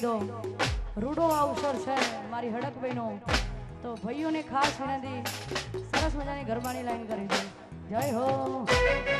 લીધો રૂડો અવસર છે મારી હડકભાઈનો. તો ભાઈઓને ખાસ વિનંતી, સરસ મજાની ગરબાની લાઈન કરી દે જય હો!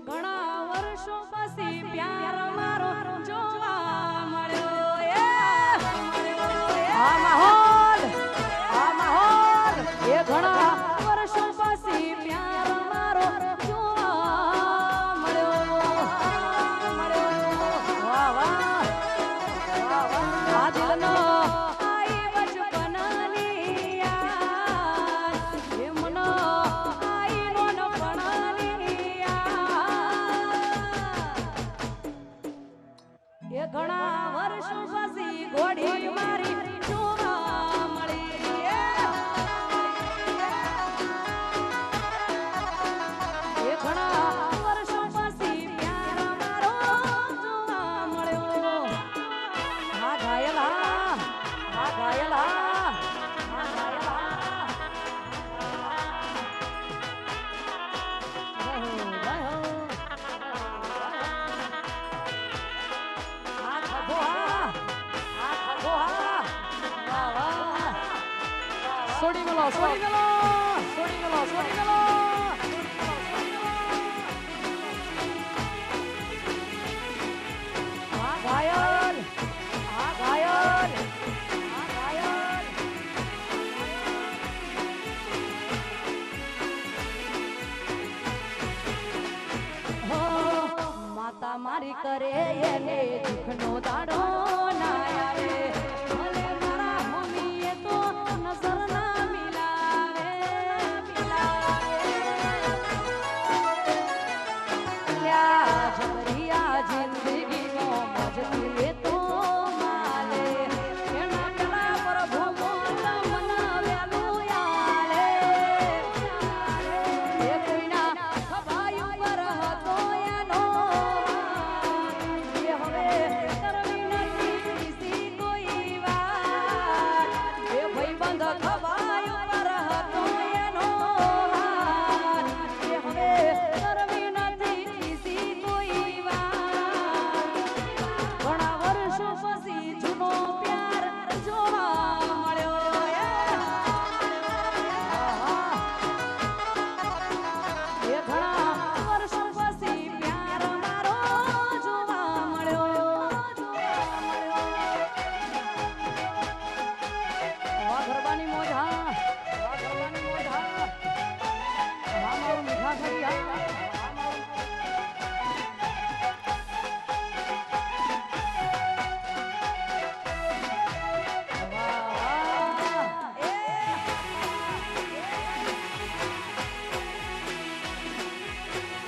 ઘણા લે દુઃખનો દાડો ના આવે